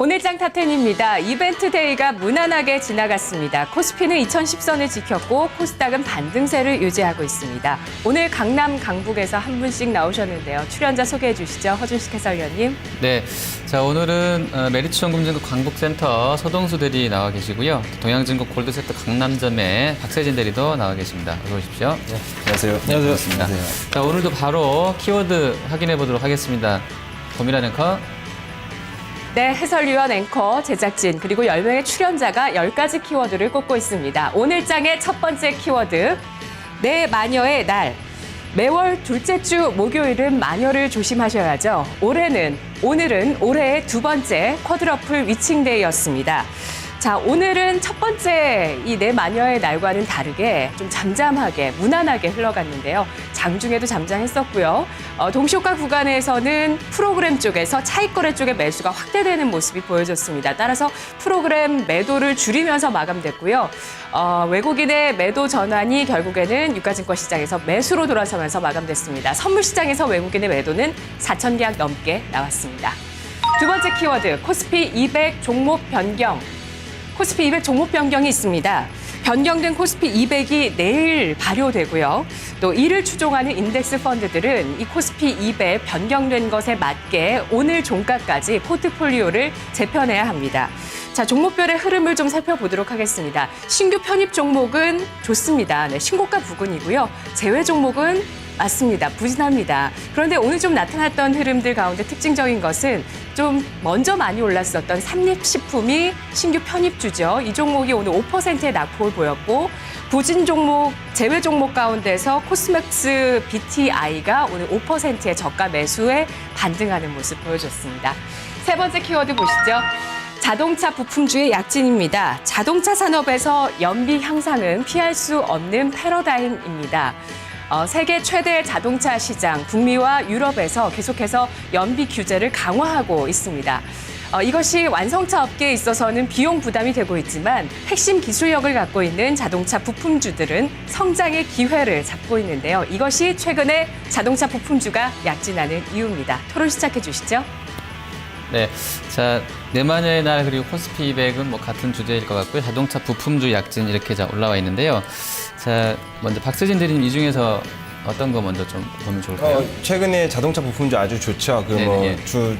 오늘장 탑10입니다. 이벤트 데이가 무난하게 지나갔습니다. 코스피는 2010선을 지켰고 코스닥은 반등세를 유지하고 있습니다. 오늘 강남, 강북에서 한 분씩 나오셨는데요. 출연자 소개해 주시죠. 허준식 해설위원님. 네, 자 오늘은 어, 메리츠연금증국 광복센터 서동수 대리 나와 계시고요. 동양증국 골드세트 강남점에 박세진 대리도 나와 계십니다. 어서 오십시오. 네, 안녕하세요. 안녕하세요. 반갑습니다. 자 오늘도 바로 키워드 확인해 보도록 하겠습니다. 고미라 앵커. 네, 해설위원 앵커, 제작진, 그리고 10명의 출연자가 10가지 키워드를 꼽고 있습니다. 오늘 장의 첫 번째 키워드, 내 마녀의 날. 매월 둘째 주 목요일은 마녀를 조심하셔야죠. 올해는, 오늘은 올해의 두 번째 쿼드러플 위칭데이였습니다. 자, 오늘은 첫 번째 이 내 마녀의 날과는 다르게 좀 잠잠하게, 무난하게 흘러갔는데요. 장중에도 잠잠했었고요. 어, 동시효과 구간에서는 프로그램 쪽에서 차익거래 쪽의 매수가 확대되는 모습이 보여졌습니다. 따라서 프로그램 매도를 줄이면서 마감됐고요. 어, 외국인의 매도 전환이 결국에는 유가증권 시장에서 매수로 돌아서면서 마감됐습니다. 선물 시장에서 외국인의 매도는 4천 계약 넘게 나왔습니다. 두 번째 키워드 코스피 200 종목 변경. 코스피 200 종목 변경이 있습니다. 변경된 코스피 200이 내일 발효되고요. 또 이를 추종하는 인덱스 펀드들은 이 코스피 200 변경된 것에 맞게 오늘 종가까지 포트폴리오를 재편해야 합니다. 자, 종목별의 흐름을 좀 살펴보도록 하겠습니다. 신규 편입 종목은 좋습니다. 네, 신고가 부근이고요. 제외 종목은 맞습니다. 부진합니다. 그런데 오늘 좀 나타났던 흐름들 가운데 특징적인 것은 좀 먼저 많이 올랐었던 삼립식품이 신규 편입주죠. 이 종목이 오늘 5%의 낙폭을 보였고 부진 종목, 제외 종목 가운데서 코스맥스 BTI가 오늘 5%의 저가 매수에 반등하는 모습 보여줬습니다. 세 번째 키워드 보시죠. 자동차 부품주의 약진입니다. 자동차 산업에서 연비 향상은 피할 수 없는 패러다임입니다. 어, 세계 최대 자동차 시장 북미와 유럽에서 계속해서 연비 규제를 강화하고 있습니다. 어, 이것이 완성차 업계에 있어서는 비용 부담이 되고 있지만 핵심 기술력을 갖고 있는 자동차 부품주들은 성장의 기회를 잡고 있는데요. 이것이 최근에 자동차 부품주가 약진하는 이유입니다. 토론 시작해 주시죠. 네, 자 내마녀의 날 그리고 코스피 200은 뭐 같은 주제일 것 같고요. 자동차 부품주 약진 이렇게 자 올라와 있는데요. 자 먼저 박세진 대리님 이 중에서 어떤 거 먼저 좀 보면 좋을까요? 어, 최근에 자동차 부품주 아주 좋죠. 그 네 네, 뭐 예. 주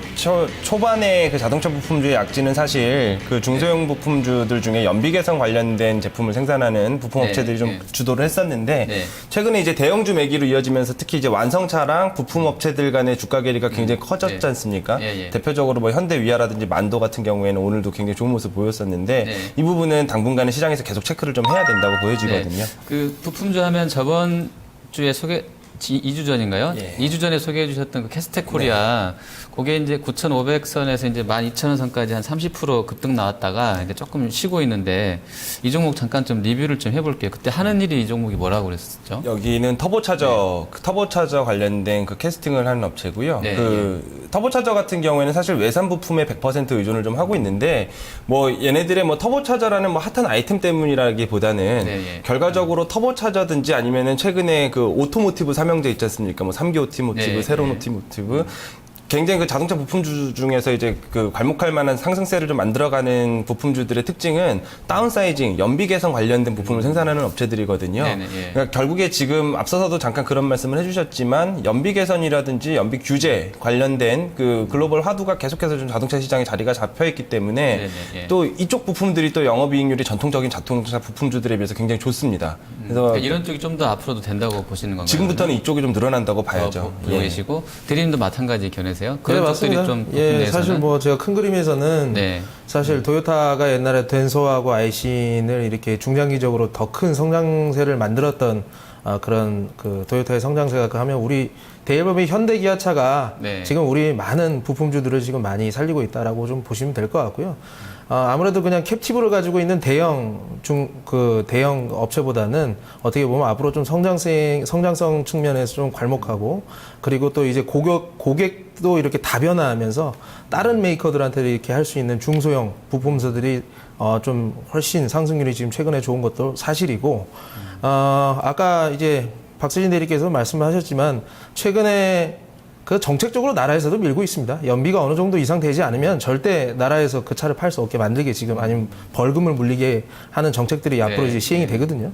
초반에 그 자동차 부품주의 약진은 사실 그 중소형 부품주들 중에 연비 개선 관련된 제품을 생산하는 부품 네, 업체들이 좀 네. 주도를 했었는데 네. 최근에 이제 대형주 매기로 이어지면서 특히 이제 완성차랑 부품 업체들 간의 주가 괴리가 굉장히 커졌지 네. 않습니까? 예, 예. 대표적으로 뭐 현대 위아라든지 만도 같은 경우에는 오늘도 굉장히 좋은 모습 보였었는데 네. 이 부분은 당분간은 시장에서 계속 체크를 좀 해야 된다고 보여지거든요. 네. 그 부품주 하면 저번 주에 소개 2주 전인가요? 예. 2주 전에 소개해 주셨던 그 캐스텍 코리아 그게 이제 9,500선에서 이제 12,000원 선까지 한 30% 급등 나왔다가 이제 조금 쉬고 있는데 이 종목 잠깐 좀 리뷰를 좀 해볼게요. 그때 하는 일이 이 종목이 뭐라고 그랬었죠? 여기는 터보차저, 그 터보차저 관련된 그 캐스팅을 하는 업체고요. 네, 그 터보차저 같은 경우에는 사실 외산 부품에 100% 의존을 좀 하고 있는데 뭐 얘네들의 뭐 터보차저라는 뭐 핫한 아이템 때문이라기보다는 네, 예. 결과적으로 터보차저든지 아니면은 최근에 그 오토모티브 삼형제 있지 않습니까? 뭐 3기 오토모티브, 네, 세론 네. 굉장히 그 자동차 부품주 중에서 이제 그 괄목할 만한 상승세를 좀 만들어가는 부품주들의 특징은 다운사이징, 연비 개선 관련된 부품을 생산하는 업체들이거든요. 네네, 예. 그러니까 결국에 지금 앞서서도 잠깐 그런 말씀을 해주셨지만 연비 개선이라든지 연비 규제 관련된 그 글로벌 화두가 계속해서 좀 자동차 시장에 자리가 잡혀 있기 때문에 네네, 예. 또 이쪽 부품들이 또 영업이익률이 전통적인 자동차 부품주들에 비해서 굉장히 좋습니다. 그래서 그러니까 이런 쪽이 좀 더 앞으로도 된다고 보시는 건가요? 지금부터는 이쪽이 좀 늘어난다고 어, 봐야죠. 보고 예. 계시고 대리님도 마찬가지 견해 세요? 네, 그런 쪽들이 맞습니다. 좀 예, 사실? 뭐 제가 큰 그림에서는 네. 사실 도요타가 옛날에 덴소하고 아이신을 이렇게 중장기적으로 더 큰 성장세를 만들었던 아, 그런 그 도요타의 성장세가 하면 우리 대일범의 현대 기아차가 네. 지금 우리 많은 부품주들을 지금 많이 살리고 있다라고 좀 보시면 될 것 같고요. 아, 아무래도 그냥 캡티브를 가지고 있는 대형 중 그 대형 업체보다는 어떻게 보면 앞으로 좀 성장성 성장성 측면에서 좀 괄목하고 그리고 또 이제 고객 고객도 이렇게 다변화하면서 다른 메이커들한테 이렇게 할 수 있는 중소형 부품사들이 어, 좀 훨씬 상승률이 지금 최근에 좋은 것도 사실이고 어, 아까 이제 박세진 대리께서 말씀하셨지만 최근에 그 정책적으로 나라에서도 밀고 있습니다. 연비가 어느 정도 이상 되지 않으면 절대 나라에서 그 차를 팔 수 없게 만들게 지금 아니면 벌금을 물리게 하는 정책들이 앞으로 네. 이제 시행이 되거든요.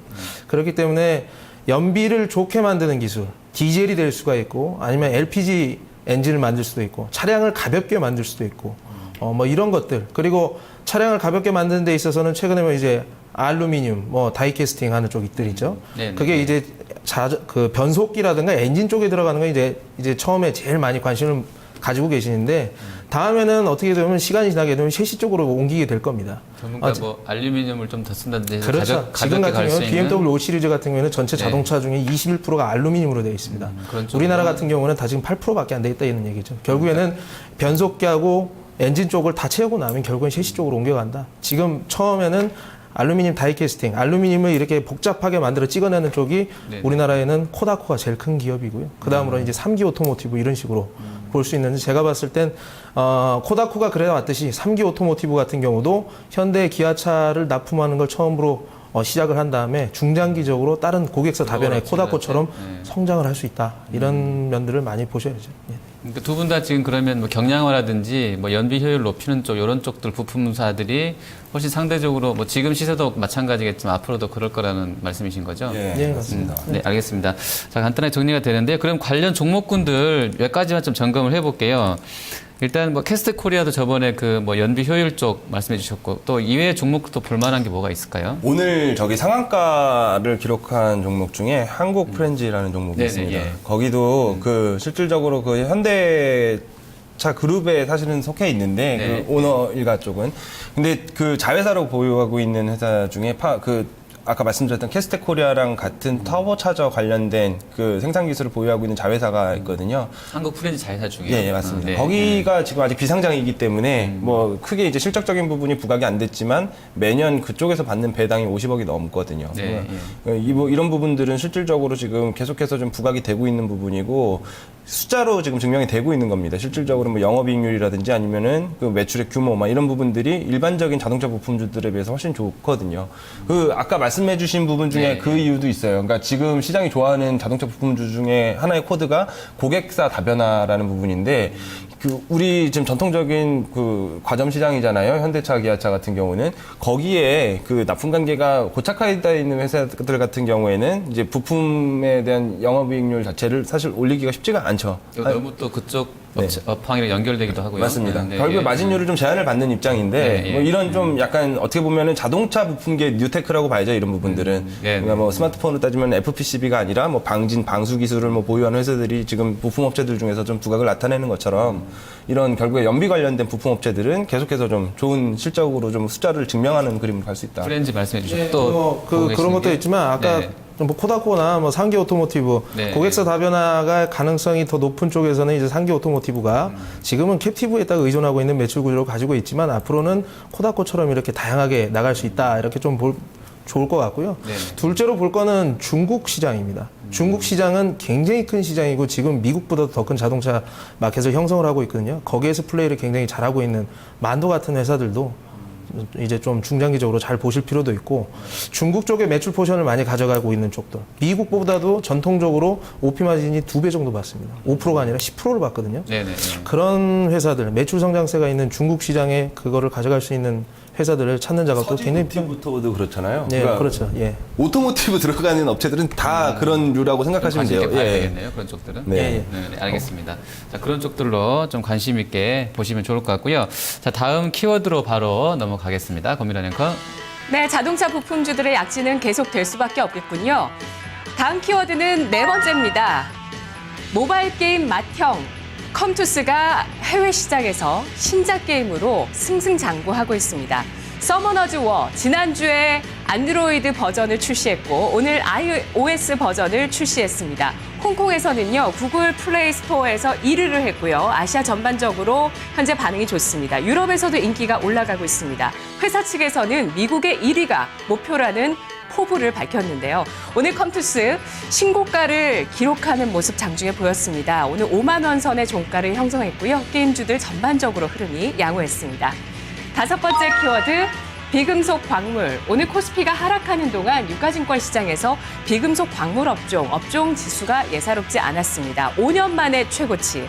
그렇기 때문에 연비를 좋게 만드는 기술, 디젤이 될 수가 있고 아니면 LPG 엔진을 만들 수도 있고 차량을 가볍게 만들 수도 있고 어, 뭐 이런 것들 그리고 차량을 가볍게 만드는 데 있어서는 최근에 뭐 이제 알루미늄, 뭐 다이캐스팅 하는 쪽들 있죠. 네, 네. 그게 이제 자, 그 변속기라든가 엔진 쪽에 들어가는 건 이제 이제 처음에 제일 많이 관심을 가지고 계시는데 다음에는 어떻게 되면 시간이 지나게 되면 셰시 쪽으로 옮기게 될 겁니다. 전문가 아, 뭐 알루미늄을 좀 더 쓴다든지 그렇죠. 가볍, 지금 같은 경우는 BMW 5 시리즈 같은 경우에는 전체 네. 자동차 중에 21%가 알루미늄으로 되어 있습니다. 음. 우리나라 같은 경우는 다 지금 8%밖에 안 돼 있다는 얘기죠. 결국에는 변속기하고 엔진 쪽을 다 채우고 나면 결국엔 셰시 쪽으로 옮겨간다. 지금 처음에는 알루미늄 다이 캐스팅, 알루미늄을 이렇게 복잡하게 만들어 찍어내는 쪽이 네. 우리나라에는 코다코가 제일 큰 기업이고요. 그 다음으로 이제 3기 오토모티브 이런 식으로 볼수 있는데 제가 봤을 땐 어, 코다코가 그래 왔듯이 3기 오토모티브 같은 경우도 현대 기아차를 납품하는 걸 처음으로 어, 시작을 한 다음에 중장기적으로 다른 고객사 다변의 그렇지, 코다코처럼 네. 성장을 할 수 있다 이런 면들을 많이 보셔야죠. 예. 그러니까 두분 다 지금 그러면 뭐 경량화라든지 뭐 연비 효율 높이는 쪽 이런 쪽들 부품사들이 훨씬 상대적으로 뭐 지금 시세도 마찬가지겠지만 앞으로도 그럴 거라는 말씀이신 거죠? 예, 예, 맞습니다. 네, 알겠습니다. 자, 간단하게 정리가 되는데 그럼 관련 종목군들 몇 가지만 좀 점검을 해볼게요. 일단 뭐 캐스트 코리아도 저번에 그 뭐 연비 효율 쪽 말씀해 주셨고 또 이외의 종목도 볼만한 게 뭐가 있을까요? 오늘 저기 상한가를 기록한 종목 중에 한국 프렌즈라는 종목이 네네, 있습니다. 예. 거기도 그 실질적으로 그 현대 차 그룹에 사실은 속해 있는데 네. 그 오너 일가 쪽은 근데 그 자회사로 보유하고 있는 회사 중에 파 그 아까 말씀드렸던 캐스트 코리아랑 같은 터보 차저 관련된 그 생산 기술을 보유하고 있는 자회사가 있거든요. 한국 프렌즈 자회사 중에 예, 예, 맞습니다. 네. 거기가 지금 아직 비상장이기 때문에 뭐 크게 이제 실적적인 부분이 부각이 안 됐지만 매년 그쪽에서 받는 배당이 50억이 넘거든요. 네, 그러니까 이뭐 이런 부분들은 실질적으로 지금 계속해서 좀 부각이 되고 있는 부분이고 숫자로 지금 증명이 되고 있는 겁니다. 실질적으로 뭐 영업이익률이라든지 아니면은 그 매출의 규모 막 이런 부분들이 일반적인 자동차 부품주들에 비해서 훨씬 좋거든요. 그 아까 말씀해주신 부분 중에 네. 그 이유도 있어요. 그러니까 지금 시장이 좋아하는 자동차 부품주 중에 하나의 코드가 고객사 다변화라는 부분인데 그 우리 지금 전통적인 그 과점 시장이잖아요. 현대차, 기아차 같은 경우는 거기에 그 납품 관계가 고착화되어 있는 회사들 같은 경우에는 이제 부품에 대한 영업이익률 자체를 사실 올리기가 쉽지가 않죠. 이거 너무 또 그쪽 네. 업황이랑 연결되기도 하고요. 맞습니다. 네, 결국에 예. 마진율을 좀 제한을 받는 입장인데 네, 예. 뭐 이런 좀 약간 어떻게 보면은 자동차 부품계 뉴테크라고 봐야죠 이런 부분들은. 네, 그러니까 뭐 스마트폰으로 따지면 FPCB가 아니라 뭐 방진 방수 기술을 뭐 보유하는 회사들이 지금 부품 업체들 중에서 좀 두각을 나타내는 것처럼 이런 결국에 연비 관련된 부품 업체들은 계속해서 좀 좋은 실적으로 좀 숫자를 증명하는 그림으로 갈수 있다. 프렌즈 말씀해 주셨고 예, 또뭐 그, 그런 것도 게? 있지만 아까 네. 뭐 코다코나 뭐 상기 오토모티브 네. 고객사 다변화가 가능성이 더 높은 쪽에서는 이제 상기 오토모티브가 음. 지금은 캡티브에다가 의존하고 있는 매출 구조를 가지고 있지만 앞으로는 코다코처럼 이렇게 다양하게 나갈 수 있다 이렇게 좀 볼, 좋을 것 같고요. 네. 둘째로 볼 거는 중국 시장입니다. 중국 시장은 굉장히 큰 시장이고 지금 미국보다 더 큰 자동차 마켓을 형성을 하고 있거든요. 거기에서 플레이를 굉장히 잘하고 있는 만도 같은 회사들도 이제 좀 중장기적으로 잘 보실 필요도 있고 중국 쪽에 매출 포션을 많이 가져가고 있는 쪽들 미국보다도 전통적으로 OP 마진이 두 배 정도 받습니다. 5%가 아니라 10%를 받거든요. 네네. 그런 회사들 매출 성장세가 있는 중국 시장에 그거를 가져갈 수 있는 회사들을 찾는 작업도 굉장히. 오토모티브부터도 그렇잖아요. 네, 그러니까 그렇죠. 예. 오토모티브 들어가는 업체들은 다 그런 류라고 생각하시면 돼요. 예. 되겠네요. 그런 쪽들은. 네. 예, 네, 네, 알겠습니다. 자, 그런 쪽들로 좀 관심 있게 보시면 좋을 것 같고요. 자, 다음 키워드로 바로 넘어가겠습니다. 고민한 앵커. 네, 자동차 부품주들의 약진은 계속될 수밖에 없겠군요. 다음 키워드는 네 번째입니다. 모바일 게임 맏형 컴투스가 해외 시장에서 신작 게임으로 승승장구하고 있습니다. 서머너즈 워 지난주에 안드로이드 버전을 출시했고 오늘 iOS 버전을 출시했습니다. 홍콩에서는요 구글 플레이 스토어에서 1위를 했고요 아시아 전반적으로 현재 반응이 좋습니다. 유럽에서도 인기가 올라가고 있습니다. 회사 측에서는 미국의 1위가 목표라는 포부를 밝혔는데요. 오늘 컴투스 신고가를 기록하는 모습 장중에 보였습니다. 오늘 5만 원 선의 종가를 형성했고요. 게임주들 전반적으로 흐름이 양호했습니다. 다섯 번째 키워드 비금속 광물. 오늘 코스피가 하락하는 동안 유가증권 시장에서 비금속 광물 업종, 업종 지수가 예사롭지 않았습니다. 5년 만에 최고치.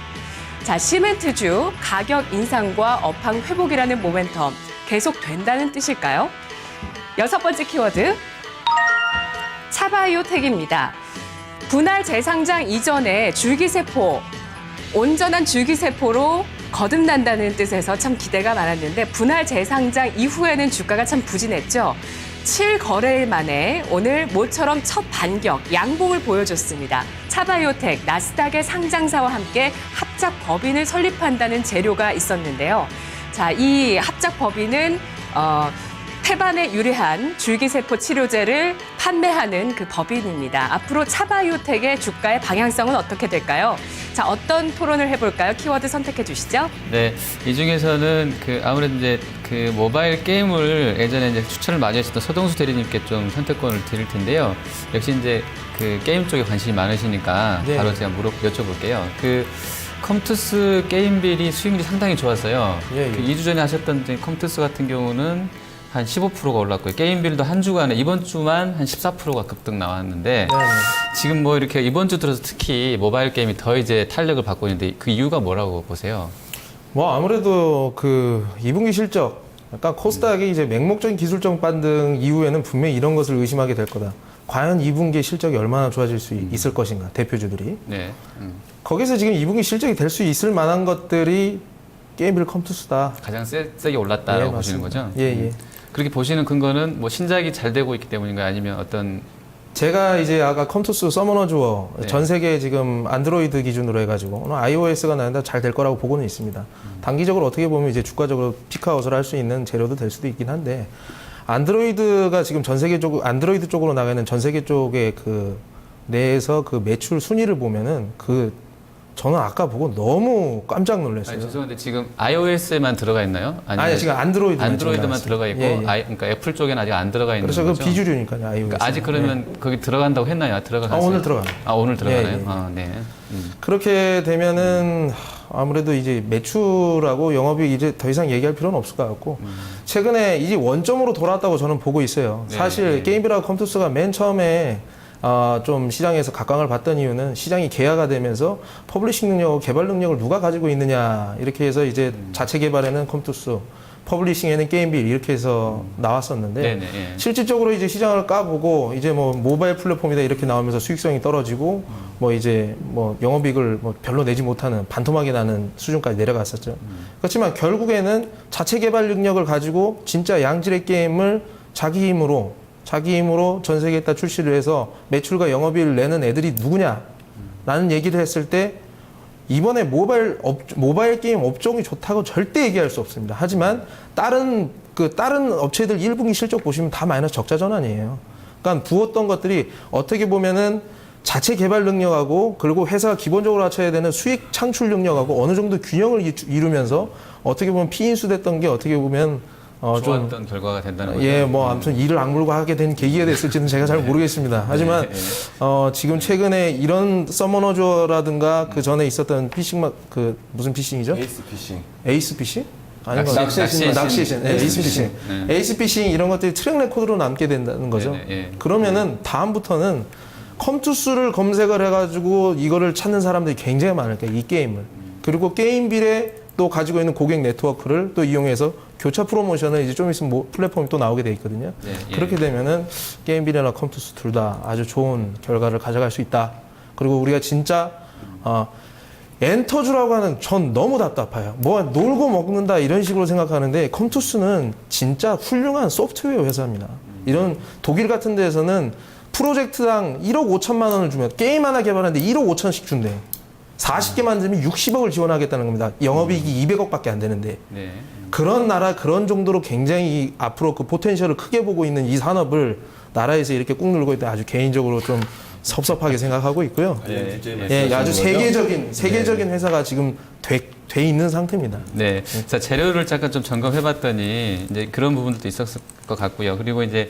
자, 시멘트주 가격 인상과 업황 회복이라는 모멘텀 계속 된다는 뜻일까요? 여섯 번째 키워드. 차바이오텍입니다. 분할 재상장 이전에 줄기세포, 온전한 줄기세포로 거듭난다는 뜻에서 참 기대가 많았는데 분할 재상장 이후에는 주가가 참 부진했죠. 7거래일 만에 오늘 모처럼 첫 반격, 양봉을 보여줬습니다. 차바이오텍, 나스닥의 상장사와 함께 합작 법인을 설립한다는 재료가 있었는데요. 자, 이 합작 법인은 어, 태반에 유리한 줄기세포 치료제를 판매하는 그 법인입니다. 앞으로 차바이오텍의 주가의 방향성은 어떻게 될까요? 자, 어떤 토론을 해볼까요? 키워드 선택해 주시죠. 네, 이 중에서는 그 아무래도 이제 그 모바일 게임을 예전에 이제 추천을 많이 하셨던 서동수 대리님께 좀 선택권을 드릴 텐데요. 역시 이제 그 게임 쪽에 관심이 많으시니까 네. 바로 제가 물어 여쭤볼게요. 그 컴투스 게임빌이 수익률이 상당히 좋았어요. 예, 예. 그 2주 전에 하셨던 이제 컴투스 같은 경우는 한 15%가 올랐고요. 게임빌도 한 주간에 이번 주만 한 14%가 급등 나왔는데 네, 네. 지금 뭐 이렇게 이번 주 들어서 특히 모바일 게임이 더 이제 탄력을 받고 있는데 그 이유가 뭐라고 보세요? 뭐 아무래도 그 2분기 실적, 약간 코스닥이 이제 맹목적인 기술적 반등 이후에는 분명히 이런 것을 의심하게 될 거다. 과연 2분기 실적이 얼마나 좋아질 수 있을 것인가 대표주들이 네. 음. 거기서 지금 2분기 실적이 될 수 있을 만한 것들이 게임빌 컴투스다. 가장 세, 세게 올랐다고 보시는 거죠? 예, 예. 그렇게 보시는 근거는 뭐 신작이 잘 되고 있기 때문인가요? 아니면 어떤 제가 이제 아까 컴투스 서머너 주어 네. 전 세계 지금 안드로이드 기준으로 해가지고 오늘 iOS가 나는데 잘 될 거라고 보고는 있습니다. 음. 단기적으로 어떻게 보면 이제 주가적으로 피크아웃을 할 수 있는 재료도 될 수도 있긴 한데 안드로이드가 지금 전 세계 쪽 안드로이드 쪽으로 나가는 전 세계 쪽의 그 내에서 그 매출 순위를 보면은 그 저는 아까 보고 너무 깜짝 놀랐어요. 아니, 죄송한데 지금 iOS에만 들어가 있나요? 아니면 아니, 지금 안드로이드만 안드로이드만 들어가 있고 예, 예. 아이, 그러니까 애플 쪽에는 아직 안 들어가 있는 그래서 그 거죠? 비주류니까요. iOS. 그러니까 아직 그러면 거기 들어간다고 했나요? 들어가요? 아, 오늘 들어가요. 아 오늘 들어가나요? 예, 예. 아 네. 음. 그렇게 되면은 아무래도 이제 매출하고 영업이익 이제 더 이상 얘기할 필요는 없을 것 같고 최근에 이제 원점으로 돌아왔다고 저는 보고 있어요. 네, 사실 네. 게임비라 컴투스가 맨 처음에 아, 좀 시장에서 각광을 받던 이유는 시장이 개화가 되면서 퍼블리싱 능력, 개발 능력을 누가 가지고 있느냐 이렇게 해서 이제 음. 자체 개발에는 컴투스, 퍼블리싱에는 게임빌 이렇게 해서 나왔었는데 네네. 예. 실질적으로 이제 시장을 까보고 이제 뭐 모바일 플랫폼이다 이렇게 나오면서 수익성이 떨어지고 뭐 이제 뭐 영업이익을 뭐 별로 내지 못하는 반토막이 나는 수준까지 내려갔었죠. 그렇지만 결국에는 자체 개발 능력을 가지고 진짜 양질의 게임을 자기 힘으로 자기 힘으로 전 세계에다 출시를 해서 매출과 영업이익을 내는 애들이 누구냐? 라는 얘기를 했을 때 이번에 모바일 업, 모바일 게임 업종이 좋다고 절대 얘기할 수 없습니다. 하지만 다른 그 다른 업체들 1분기 실적 보시면 다 마이너스 적자 전환이에요. 그러니까 부었던 것들이 어떻게 보면은 자체 개발 능력하고 그리고 회사가 기본적으로 갖춰야 되는 수익 창출 능력하고 어느 정도 균형을 이- 이루면서 어떻게 보면 피인수 됐던 게 어떻게 보면 어, 좀 좋았던 결과가 된다는 거죠. 예, 뭐 아무튼 이를 악물고 하게 된 계기가 됐을지는 제가 잘 모르겠습니다. 하지만 네, 네. 어, 지금 최근에 이런 서머너조라든가 그 전에 있었던 피싱 그 무슨 피싱이죠? 에이스 피싱. 에이스 피싱? 것 낚시- 신. 낚시의 신. 네, 에이스 피싱. 에이스 피싱 이런 것들이 트랙 레코드로 남게 된다는 거죠. 네, 네, 예. 그러면은 다음부터는 컴투스를 검색을 해가지고 이거를 찾는 사람들이 굉장히 많을 거예요. 이 게임을. 그리고 게임빌에 또 가지고 있는 고객 네트워크를 또 이용해서 교차 프로모션을 이제 좀 있으면 뭐 플랫폼이 또 나오게 돼 있거든요. 네, 예. 그렇게 되면은 게임빌이나 컴투스 둘 다 아주 좋은 결과를 가져갈 수 있다. 그리고 우리가 진짜 어, 엔터주라고 하는 전 너무 답답해요. 뭐 놀고 먹는다 이런 식으로 생각하는데 컴투스는 진짜 훌륭한 소프트웨어 회사입니다. 이런 독일 같은 데에서는 프로젝트당 1억 5천만 원을 주면 게임 하나 개발하는데 1억 5천씩 준대. 40개 만들면 60억을 지원하겠다는 겁니다. 영업이익이 200억밖에 안 되는데. 네. 그런 나라 그런 정도로 굉장히 앞으로 그 포텐셜을 크게 보고 있는 이 산업을 나라에서 이렇게 꾹 누르고 있다 아주 개인적으로 좀 섭섭하게 생각하고 있고요. 예, 예, 아주 세계적인 세계적인 회사가 지금 돼, 돼 있는 상태입니다. 네. 자, 재료를 잠깐 좀 점검해봤더니 이제 그런 부분들도 있었을 것 같고요. 그리고 이제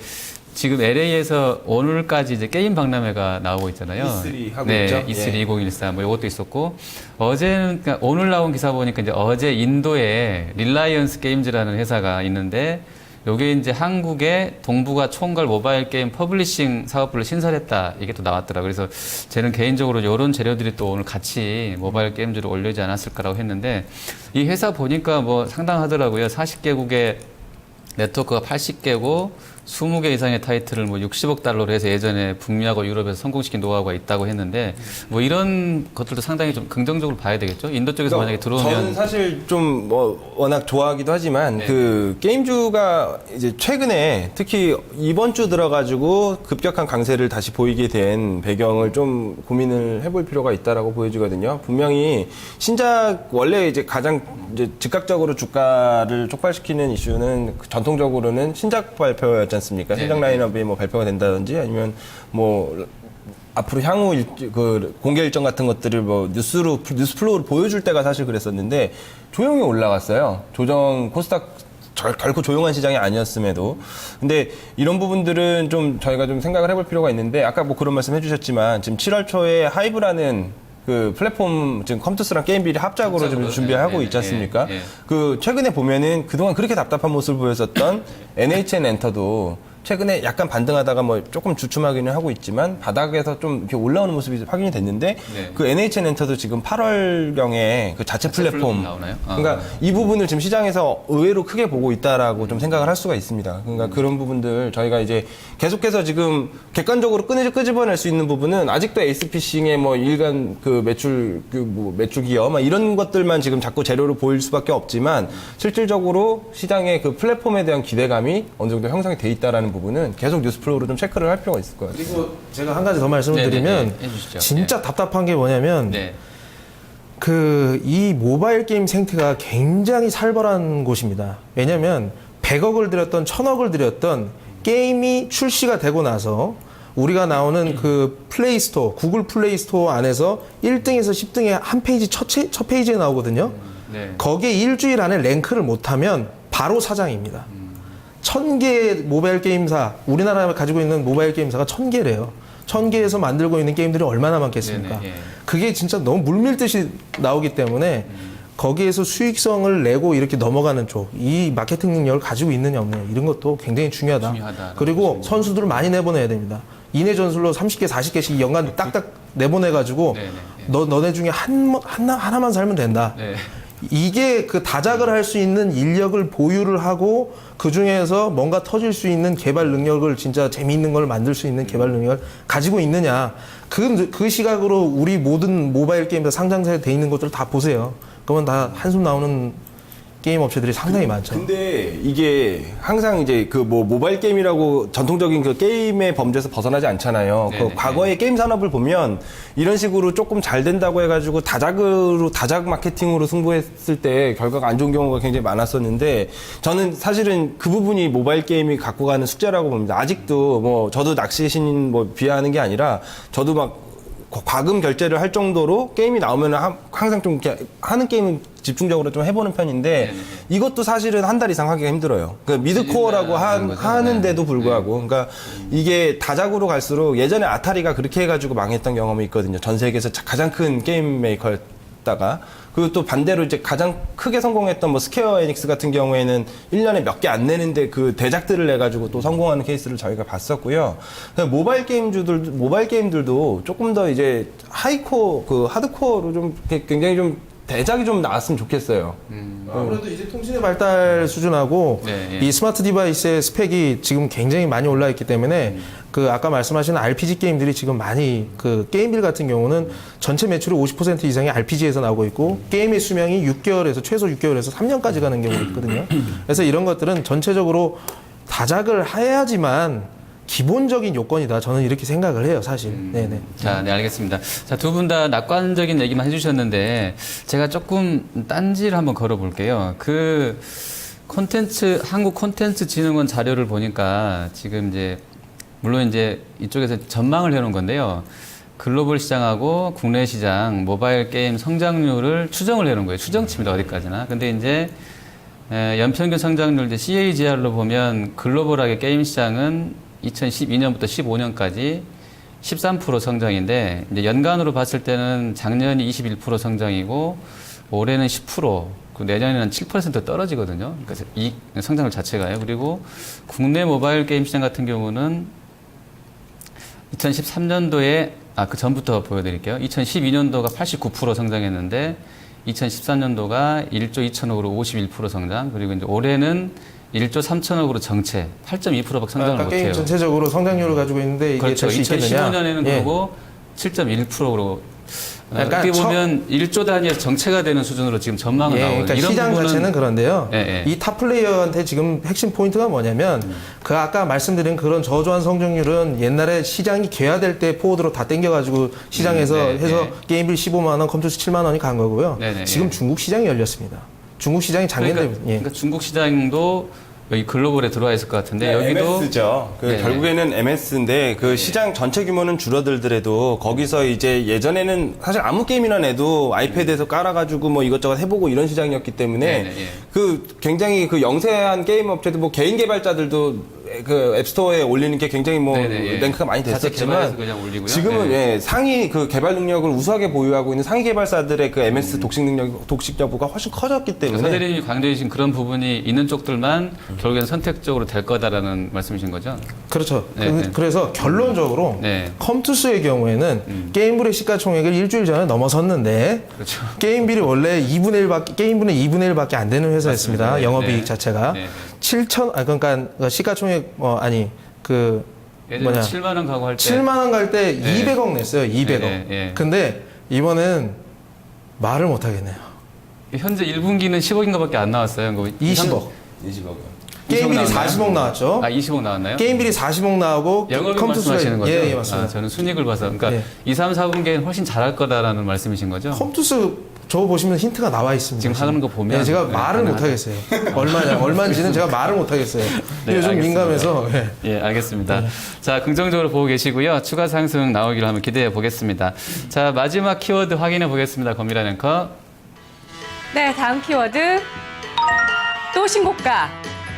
지금 LA에서 오늘까지 이제 게임 박람회가 나오고 있잖아요. E3 하고 네, 있죠? E3 예. 2014 뭐 이것도 있었고 어제는 그러니까 오늘 나온 기사 보니까 이제 어제 인도에 릴라이언스 게임즈라는 회사가 있는데 요게 이제 한국의 동북아 총괄 모바일 게임 퍼블리싱 사업부를 신설했다. 이게 또 나왔더라고요. 그래서 저는 개인적으로 이런 재료들이 또 오늘 같이 모바일 게임즈를 올리지 않았을까라고 했는데 이 회사 보니까 뭐 상당하더라고요. 40개국의 네트워크가 80개고 20개 이상의 타이틀을 뭐 60억 달러로 해서 예전에 북미하고 유럽에서 성공시킨 노하우가 있다고 했는데 뭐 이런 것들도 상당히 좀 긍정적으로 봐야 되겠죠. 인도 쪽에서 만약에 저는 들어오면 사실 좀 뭐 워낙 좋아하기도 하지만 네. 그 게임주가 이제 최근에 특히 이번 주 들어가지고 급격한 강세를 다시 보이게 된 배경을 좀 고민을 해볼 필요가 있다라고 보여지거든요. 분명히 신작 원래 이제 가장 이제 즉각적으로 주가를 촉발시키는 이슈는 그 전통적으로는 신작 발표였 지 않습니까? 네. 신작 라인업이 뭐 발표가 된다든지 아니면 뭐 앞으로 향후 일, 그 공개 일정 같은 것들을 뭐 뉴스로 뉴스 플로우로 보여줄 때가 사실 그랬었는데 조용히 올라갔어요. 조정 코스닥 절- 결코 조용한 시장이 아니었음에도 근데 이런 부분들은 좀 저희가 좀 생각을 해볼 필요가 있는데 아까 뭐 그런 말씀 해주셨지만 지금 7월 초에 하이브라는 그 플랫폼 지금 컴투스랑 게임비리 합작으로 좀 합작으로, 준비하고 네, 있지 네, 않습니까? 예, 예. 그 최근에 보면은 그동안 그렇게 답답한 모습을 보였었던 NHN 엔터도 최근에 약간 반등하다가 뭐 조금 주춤하기는 하고 있지만 바닥에서 좀 이렇게 올라오는 모습이 확인이 됐는데 네. 그 NHN 엔터도 지금 8월 경에 그 자체 자체 플랫폼 플랫폼 나오나요? 아. 그러니까 이 부분을 지금 시장에서 의외로 크게 보고 있다라고 좀 생각을 할 수가 있습니다. 그러니까 그런 부분들 저희가 이제 계속해서 지금 객관적으로 끄 끄집어낼 수 있는 부분은 아직도 에이스피싱의 뭐 일간 그 매출 그뭐 매출 기여 막 이런 것들만 지금 자꾸 재료로 보일 수밖에 없지만 실질적으로 시장의 그 플랫폼에 대한 기대감이 어느 정도 형성이 돼 있다라는 부분은 계속 뉴스 플로우로 좀 체크를 할 필요가 있을 것 같아요. 그리고 제가 한 가지 더 말씀을 네, 네, 드리면 네, 해주시죠. 진짜 답답한 게 뭐냐면 네. 그 이 모바일 게임 생태가 굉장히 살벌한 곳입니다. 왜냐하면 100억을 들였던 1000억을 들였던 게임이 출시가 되고 나서 우리가 나오는 그 플레이 스토어, 구글 플레이 스토어 안에서 1등에서 10등에 한 페이지 첫, 체- 첫 페이지에 나오거든요. 네. 거기에 일주일 안에 랭크를 못하면 바로 사장입니다. 천 개의 모바일 게임사, 우리나라가 가지고 있는 모바일 게임사가 천 개래요. 천 개에서 만들고 있는 게임들이 얼마나 많겠습니까? 네네, 예. 그게 진짜 너무 물밀듯이 나오기 때문에 거기에서 수익성을 내고 이렇게 넘어가는 쪽, 이 마케팅 능력을 가지고 있느냐 없느냐 이런 것도 굉장히 중요하다. 그리고 선수들을 많이 내보내야 됩니다. 이내 전술로 30개, 40개씩 연간 딱딱 내보내가지고 네네, 예. 너 너네 중에 한 하나 하나만 살면 된다. 네. 이게 그 다작을 할 수 있는 인력을 보유를 하고 그 중에서 뭔가 터질 수 있는 개발 능력을 진짜 재미있는 걸 만들 수 있는 개발 능력을 가지고 있느냐. 그, 그 시각으로 우리 모든 모바일 게임에서 상장사에 돼 있는 것들을 다 보세요. 그러면 다 한숨 나오는 게임 업체들이 상당히 많죠. 근데 이게 항상 이제 그 뭐 모바일 게임이라고 전통적인 그 게임의 범죄에서 벗어나지 않잖아요. 네네. 그 과거의 게임 산업을 보면 이런 식으로 조금 잘 된다고 해가지고 다작으로 다작 마케팅으로 승부했을 때 결과가 안 좋은 경우가 굉장히 많았었는데 저는 사실은 그 부분이 모바일 게임이 갖고 가는 숙제라고 봅니다. 아직도 뭐 저도 낚시 신인 뭐 비하하는 게 아니라 저도 막 과금 결제를 할 정도로 게임이 나오면 항상 좀 이렇게 하는 게임은 집중적으로 좀 해보는 편인데 이것도 사실은 한 달 이상 하기가 힘들어요. 그 미드코어라고 하, 하는 거죠. 하는데도 네. 불구하고 그러니까 이게 다작으로 갈수록 예전에 아타리가 그렇게 해가지고 망했던 경험이 있거든요. 전 세계에서 자- 가장 큰 게임 메이커였다가 그리고 또 반대로 이제 가장 크게 성공했던 뭐 스퀘어 에닉스 같은 경우에는 1년에 몇 개 안 내는데 그 대작들을 내가지고 또 성공하는 케이스를 저희가 봤었고요. 모바일 게임주들, 모바일 게임들도 조금 더 이제 하이코어, 그 하드코어로 좀 굉장히 좀 대작이 좀 나왔으면 좋겠어요. 아무래도 이제 통신의 발달 수준하고 네, 예. 이 스마트 디바이스의 스펙이 지금 굉장히 많이 올라 있기 때문에 그 아까 말씀하신 RPG 게임들이 지금 많이 그 게임빌 같은 경우는 전체 매출의 50% 이상이 RPG에서 나오고 있고 게임의 수명이 6개월에서 최소 6개월에서 3년까지 가는 경우가 있거든요. 그래서 이런 것들은 전체적으로 다작을 해야지만 기본적인 요건이다. 저는 이렇게 생각을 해요, 사실. 네네. 자, 네, 알겠습니다. 자, 두 분 다 낙관적인 얘기만 해주셨는데, 제가 조금 딴지를 한번 걸어볼게요. 그, 콘텐츠, 한국 콘텐츠 진흥원 자료를 보니까, 지금 이제, 물론 이제 이쪽에서 전망을 해놓은 건데요. 글로벌 시장하고 국내 시장 모바일 게임 성장률을 추정을 해놓은 거예요. 추정치입니다, 어디까지나. 근데 이제, 에, 연평균 성장률 이제 CAGR로 보면 글로벌하게 게임 시장은 2012년부터 15년까지 13% 성장인데 이제 연간으로 봤을 때는 작년이 21% 성장이고 올해는 10%그 내년에는 한7% 떨어지거든요. 그러니까 이 성장률 자체가요. 그리고 국내 모바일 게임 시장 같은 경우는 2013년도에 아 그 전부터 보여드릴게요. 2012년도가 89% 성장했는데 2013년도가 1조 2천억으로 51% 성장 그리고 이제 올해는 1조 3천억으로 정체 8.2%밖에 성장을 아까 게임 못해요. 전체적으로 성장률을 가지고 있는데 이게 그렇죠. 될수 있겠느냐? 2015년에는 예. 그러고 7.1%로 약간 어떻게 처- 보면 1조 단위에서 정체가 되는 수준으로 지금 전망은 예, 나오거든요. 그러니까 시장 부분은 자체는 그런데요. 예, 예. 이탑 플레이어한테 지금 핵심 포인트가 뭐냐면 그 아까 말씀드린 그런 저조한 성장률은 옛날에 시장이 개화될 때 포워드로 다 땡겨가지고 시장에서 네, 해서 네. 게임빌 15만 원, 컴퓨터 7만 원이 간 거고요. 네, 네, 지금 예. 중국 시장이 열렸습니다. 중국 시장이 작년 그러니까, 예. 그러니까 중국 시장도 여기 글로벌에 들어와 있을 것 같은데 네, 여기도 MS죠. 그 네, 결국에는 MS인데 그 시장 전체 규모는 줄어들더라도 거기서 이제 예전에는 사실 아무 게임이나 내도 아이패드에서 깔아가지고 뭐 이것저것 해보고 이런 시장이었기 때문에 네, 네, 예. 그 굉장히 그 영세한 게임 업체들 뭐 개인 개발자들도 그 앱스토어에 올리는 게 굉장히 뭐 네, 네, 예. 랭크가 많이 자체 됐었지만 개발해서 그냥 올리고요. 지금은 네. 예, 상위 그 개발 능력을 우수하게 보유하고 있는 상위 개발사들의 그 MS 독식 능력, 독식 여부가 훨씬 커졌기 때문에 서대리님이 강조해 주신 그런 부분이 있는 쪽들만 결국엔 선택적으로 될 거다라는 말씀이신 거죠? 그렇죠. 네, 네. 그, 래서 결론적으로 네. 음. 컴투스의 경우에는 게임빌의 시가총액을 일주일 전에 넘어섰는데 그렇죠. 게임빌이 원래 2분의 1밖에 게임분의 2분의 1밖에 안 되는 회사였습니다. 네, 영업이익 네. 자체가 네. 7천 아 그러니까 시가총액 어 아니 그 뭐냐 7만 원 가고 할 때 7만 원 갈때 네. 200억 냈어요. 200억. 네, 네. 근데 이번엔 말을 못 하겠네요. 현재 1분기는 10억인가밖에 안 나왔어요. 뭐 20억. 20억. 게임빌이 20억 40억 나왔죠. 아 20억 나왔나요? 게임빌이 40억 나오고 컴투스가- 말씀하시는 거죠? 예, 예, 맞습니다. 아, 저는 순익을 봐서 그러니까 예. 2, 3, 4분기에는 훨씬 잘할 거다라는 말씀이신 거죠? 컴투스 저거 보시면 힌트가 나와 있습니다. 지금 하는 거 보면 네, 제가 네, 말을 못. 하겠어요. 얼마냐, 얼마인지는 제가 말을 못 하겠어요. 네, 요즘 알겠습니다. 민감해서. 예. 예, 알겠습니다. 네. 자, 긍정적으로 보고 계시고요. 추가 상승 나오기를 한번 기대해 보겠습니다. 자, 마지막 키워드 확인해 보겠습니다. 검미라 앵커. 네, 다음 키워드. 또 신고가.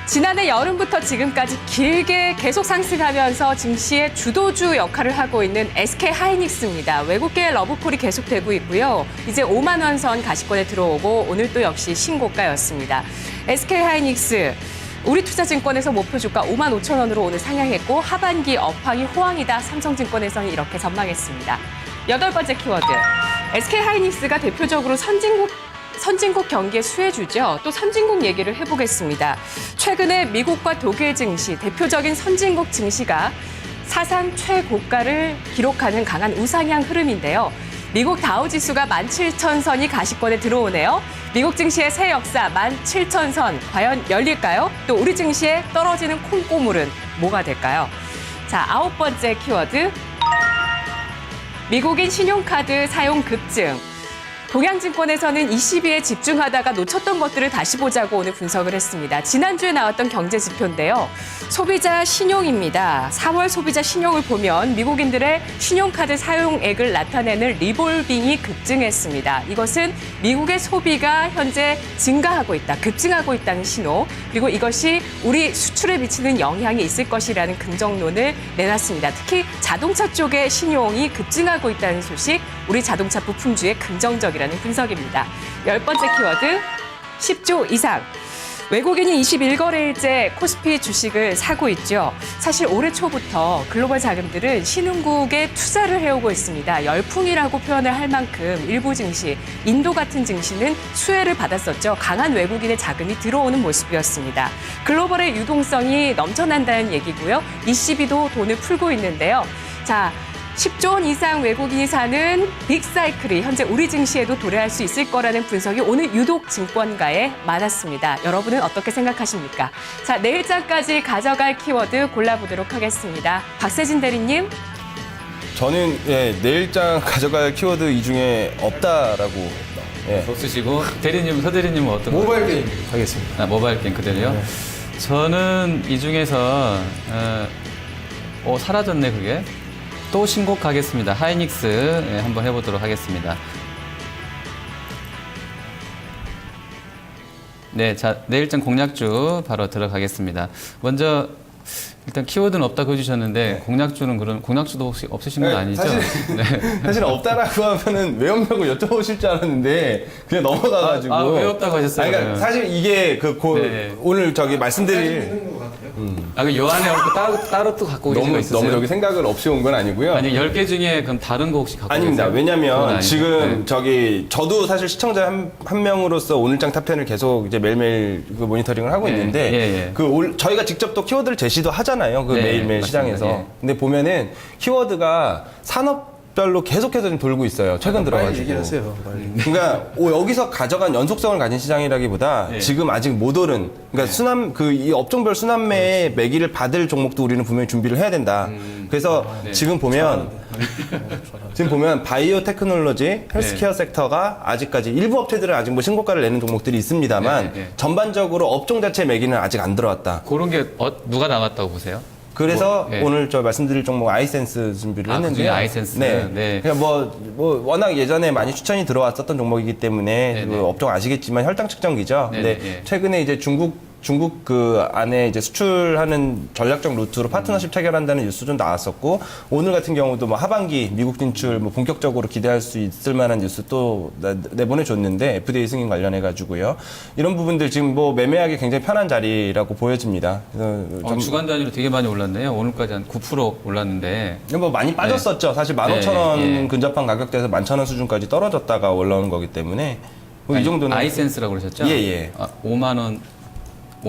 지난해 여름부터 지금까지 길게 계속 상승하면서 증시의 주도주 역할을 하고 있는 SK 하이닉스입니다. 외국계 러브콜이 계속되고 있고요. 이제 5만 원 선 가시권에 들어오고 오늘 또 역시 신고가였습니다. SK 하이닉스 우리 투자증권에서 목표 주가 5만 5천 원으로 오늘 상향했고 하반기 업황이 호황이다. 삼성증권에서는 이렇게 전망했습니다. 여덟 번째 키워드. SK 하이닉스가 대표적으로 선진국 선진국 경기의 수혜주죠. 또 선진국 얘기를 해보겠습니다. 최근에 미국과 독일 증시, 대표적인 선진국 증시가 사상 최고가를 기록하는 강한 우상향 흐름인데요. 미국 다우 지수가 17,000선이 가시권에 들어오네요. 미국 증시의 새 역사 17,000선 과연 열릴까요? 또 우리 증시에 떨어지는 콩고물은 뭐가 될까요? 자, 아홉 번째 키워드. 미국인 신용카드 사용 급증. 동양증권에서는 22에 집중하다가 놓쳤던 것들을 다시 보자고 오늘 분석을 했습니다. 지난주에 나왔던 경제 지표인데요. 소비자 신용입니다. 4월 소비자 신용을 보면 미국인들의 신용카드 사용액을 나타내는 리볼빙이 급증했습니다. 이것은 미국의 소비가 현재 증가하고 있다, 급증하고 있다는 신호, 그리고 이것이 우리 수출에 미치는 영향이 있을 것이라는 긍정론을 내놨습니다. 특히 자동차 쪽의 신용이 급증하고 있다는 소식, 우리 자동차 부품주의 긍정적이라는 분석입니다. 열 번째 키워드, 10조 이상. 외국인이 21거래일째 코스피 주식을 사고 있죠. 사실 올해 초부터 글로벌 자금들은 신흥국에 투자를 해오고 있습니다. 열풍이라고 표현을 할 만큼 일부 증시, 인도 같은 증시는 수혜를 받았었죠. 강한 외국인의 자금이 들어오는 모습이었습니다. 글로벌의 유동성이 넘쳐난다는 얘기고요. ECB도 돈을 풀고 있는데요. 자, 10조 원 이상 외국인이 사는 빅사이클이 현재 우리 증시에도 도래할 수 있을 거라는 분석이 오늘 유독 증권가에 많았습니다. 여러분은 어떻게 생각하십니까? 자, 내일장까지 가져갈 키워드 골라보도록 하겠습니다. 박세진 대리님. 저는 예, 내일장 가져갈 키워드 이 중에 없다라고 예. 없으시고 대리님, 서 대리님은 어떤 거? 모바일 게임 하겠습니다. 아, 모바일 게임 그대로요? 네. 저는 이 중에서 어, 어, 사라졌네 그게. 또 신곡하겠습니다. 하이닉스 예, 한번 해보도록 하겠습니다. 네, 자 내일장 공략주 바로 들어가겠습니다. 먼저 일단 키워드는 없다고 해주셨는데 공략주는 그런 공략주도 혹시 없으신 건 네, 아니죠? 사실- 네. 사실 없다라고 하면은 왜 없냐고 여쭤보실 줄 알았는데 그냥 넘어가가지고. 아, 아, 왜 없다고 하셨어요? 아니, 그러니까 사실 이게 그 고- 네. 오늘 저기 말씀드릴 아, 그요 안에 얼굴 따로, 따로 또 갖고 계신 거 너무 있으세요? 너무 저기 생각을 없이 온 건 아니고요. 아니 10개 중에 그럼 다른 거 혹시 갖고 아닙니다. 계세요? 그건 왜냐면 아니죠. 지금 네. 저기 저도 사실 시청자 한, 한 명으로서 오늘장 탑10을 계속 이제 매일매일 그 모니터링을 하고 예, 있는데 예, 예. 그 올, 저희가 직접 또 키워드를 제시도 하잖아요. 그 네, 매일매일 맞습니다. 시장에서. 예. 근데 보면은 키워드가 산업 별로 계속해서 좀 돌고 있어요. 최근 빨리 들어가지고. 얘기를 하세요. 빨리. 그러니까 오, 여기서 가져간 연속성을 가진 시장이라기보다 예. 지금 아직 못 오른 그러니까 순환 그 이 업종별 순환매의 매기를 받을 종목도 우리는 분명히 준비를 해야 된다. 그래서 네. 지금 보면 지금 보면 바이오 테크놀로지, 헬스케어 섹터가 아직까지 일부 업체들은 아직 뭐 신고가를 내는 종목들이 있습니다만 네, 네. 전반적으로 업종 자체 매기는 아직 안 들어왔다. 그런 게 어, 누가 남았다고 보세요? 그래서 뭐, 예. 오늘 저 말씀드릴 종목 아이센스 준비를 아, 했는데 그중에 아이센스. 네. 네. 그냥 뭐, 뭐 워낙 예전에 많이 추천이 들어왔었던 종목이기 때문에 네, 그 네. 업종 아시겠지만 혈당 측정기죠. 네, 근데 네, 예. 최근에 이제 중국 중국 그 안에 이제 수출하는 전략적 루트로 파트너십 체결한다는 뉴스 좀 나왔었고 오늘 같은 경우도 뭐 하반기 미국 진출 뭐 본격적으로 기대할 수 있을 만한 뉴스 또 나- 내보내 줬는데 FDA 승인 관련해 가지고요 이런 부분들 지금 뭐 매매하기 굉장히 편한 자리라고 보여집니다. 그래서 어, 좀- 주간 단위로 되게 많이 올랐네요. 오늘까지 한 9% 올랐는데 뭐 많이 빠졌었죠. 사실 15,000원 네, 예. 근접한 가격대에서 11,000원 수준까지 떨어졌다가 올라오는 거기 때문에 뭐이 정도는 아이센스라고 그러셨죠? 예, 예. 아, 5만 원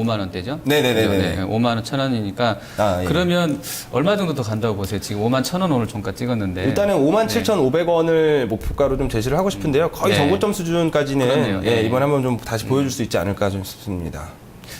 5만 원대죠? 네네네네. 그죠? 5만 원 천 원이니까 아, 예. 그러면 얼마 정도 더 간다고 보세요? 지금 5만 천 원 오늘 종가 찍었는데 일단은 57,500원을 목표가로 좀 제시를 하고 싶은데요. 거의 네. 저고점 수준까지는 그렇네요. 예, 예. 이번에 한번 좀 다시 보여줄 수 있지 않을까 좀 싶습니다.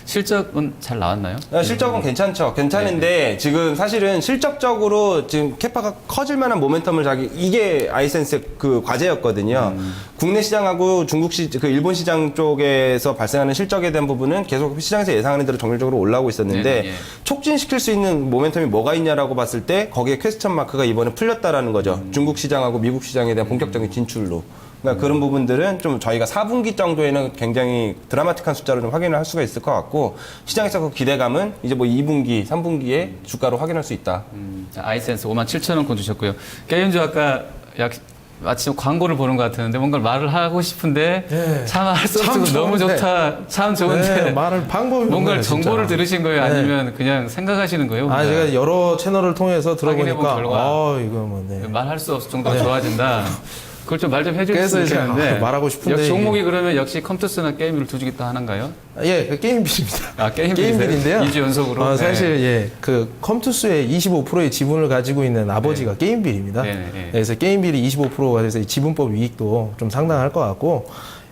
실적은 잘 나왔나요? 아, 실적은 괜찮죠. 괜찮은데 지금 사실은 실적적으로 지금 캐파가 커질 만한 모멘텀을 자기 이게 아이센스의 그 과제였거든요. 국내 시장하고 중국 시, 그 일본 시장 쪽에서 발생하는 실적에 대한 부분은 계속 시장에서 예상하는 대로 정밀적으로 올라오고 있었는데 네, 네, 예. 촉진시킬 수 있는 모멘텀이 뭐가 있냐라고 봤을 때 거기에 퀘스천 마크가 이번에 풀렸다라는 거죠. 중국 시장하고 미국 시장에 대한 본격적인 진출로. 그러니까 그런 부분들은 좀 저희가 4분기 정도에는 굉장히 드라마틱한 숫자로 좀 확인을 할 수가 있을 것 같고 시장에서 그 기대감은 이제 뭐 2분기, 3분기에 주가로 확인할 수 있다. 음, 자, 아이센스 5만 7천 원건 주셨고요. 게임주 아까 약 마치 광고를 보는 것 같았는데 뭔가 말을 하고 싶은데 예. 참할수 참 없고 너무 좋은데. 좋다. 참 좋은데 네, 말을 방법이 뭔가 없네요, 정보를 진짜. 들으신 거예요? 네. 아니면 그냥 생각하시는 거예요? 아? 제가 여러 채널을 통해서 확인해본 들어보니까, 결과. 아, 이거 뭐, 네. 말할 수 없을 정도로 좋아진다. 그걸 좀 말좀 해주셨으면 그래서 이제 좋겠는데 아, 말하고 싶은데 역시 종목이 그러면 역시 컴투스나 게임을 두 주겠다 하는가요? 예, 그 게임빌입니다. 아 게임빌이세요? 게임빌인데요. 2주 연속으로? 어, 사실 네. 예, 그 컴투스의 25%의 지분을 가지고 있는 아버지가 게임빌입니다. 네, 네, 네. 그래서 게임빌이 25%가 돼서 이 지분법 이익도 좀 상당할 것 같고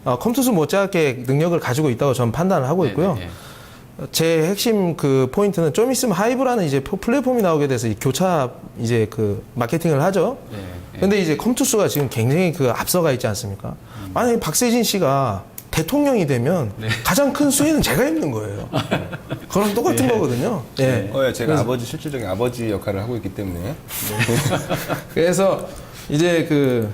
어, 컴투스 못지않게 능력을 가지고 있다고 저는 판단을 하고 네, 있고요. 네, 네. 제 핵심 그 포인트는 좀 있으면 하이브라는 이제 포- 플랫폼이 나오게 돼서 이 교차 이제 그 마케팅을 하죠. 네, 네. 근데 이제 컴투스가 지금 굉장히 그 앞서가 있지 않습니까? 만약에 박세진 씨가 대통령이 되면 네. 가장 큰 수혜는 제가 입는 거예요. 그럼 똑같은 거거든요. 예. 어, 예, 제가 아버지 실질적인 아버지 역할을 하고 있기 때문에 그래서 이제 그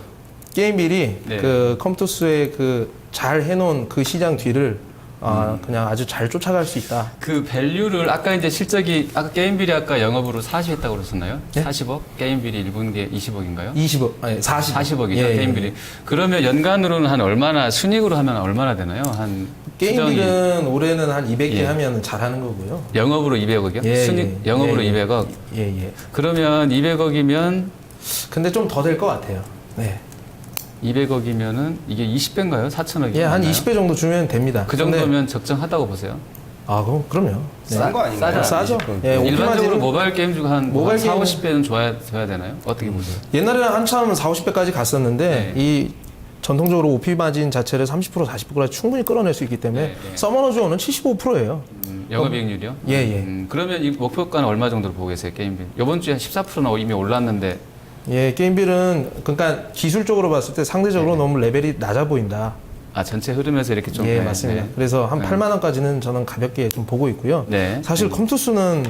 게임빌이 네. 그 컴투스의 그 잘 해놓은 그 시장 뒤를 아, 그냥 아주 잘 쫓아갈 수 있다. 그 밸류를 아까 이제 실적이 아까 게임빌이 아까 영업으로 40 했다고 그러셨나요? 네? 40억? 게임빌이 1분기에 20억인가요? 20억, 아니 40억. 40억이죠 예, 예. 게임빌이. 그러면 연간으로는 한 얼마나 순익으로 하면 얼마나 되나요? 한 추정이 게임빌은 올해는 한 200개 예. 하면 잘하는 거고요. 영업으로 200억이요? 예, 순익 예. 영업으로 예, 예. 200억. 예, 예. 그러면 200억이면 근데 좀 더 될 것 같아요. 네. 200억이면은 이게 20배인가요? 4천억이? 예, 한 20배 정도 주면 됩니다. 그 근데- 정도면 적정하다고 보세요. 아, 그럼, 그럼요. 네. 싼 거 아닌가요? 싸죠. 싸죠. 예, 일반적으로 오피마진은 모바일 게임주가 한 모바일 모바일 4, 게임은- 50배는 줘야, 줘야 되나요? 어떻게 보세요? 옛날에는 한참 4, 50배까지 갔었는데 네. 이 전통적으로 오피 마진 자체를 30% 40%까지 충분히 끌어낼 수 있기 때문에 네, 네. 서머너즈오는 75%예요. 음, 영업 이익률이요? 예, 예. 음, 그러면 이 목표가는 얼마 정도로 보고 계세요, 게임빌? 이번 주에 한 14%나 이미 올랐는데 예, 게임빌은 그러니까 기술적으로 봤을 때 상대적으로 네. 너무 레벨이 낮아 보인다. 아 전체 흐름에서 이렇게 좀 예, 네, 맞습니다. 네. 그래서 한 네. 8만 원까지는 저는 가볍게 좀 보고 있고요. 네. 사실 컴투스는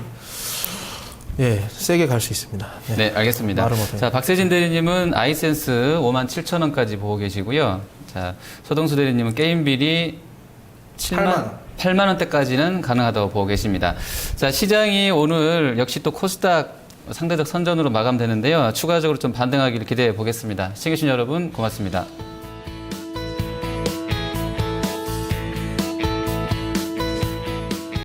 예, 세게 갈 수 있습니다. 네. 네, 알겠습니다. 자, 박세진 대리님은 아이센스 5만 7천 원까지 보고 계시고요. 자, 서동수 대리님은 게임빌이 7만 8만 원. 8만 원대까지는 가능하다고 보고 계십니다. 자, 시장이 오늘 역시 또 코스닥 상대적 선전으로 마감되는데요. 추가적으로 좀 반등하기를 기대해 보겠습니다. 시청해주신 여러분 고맙습니다.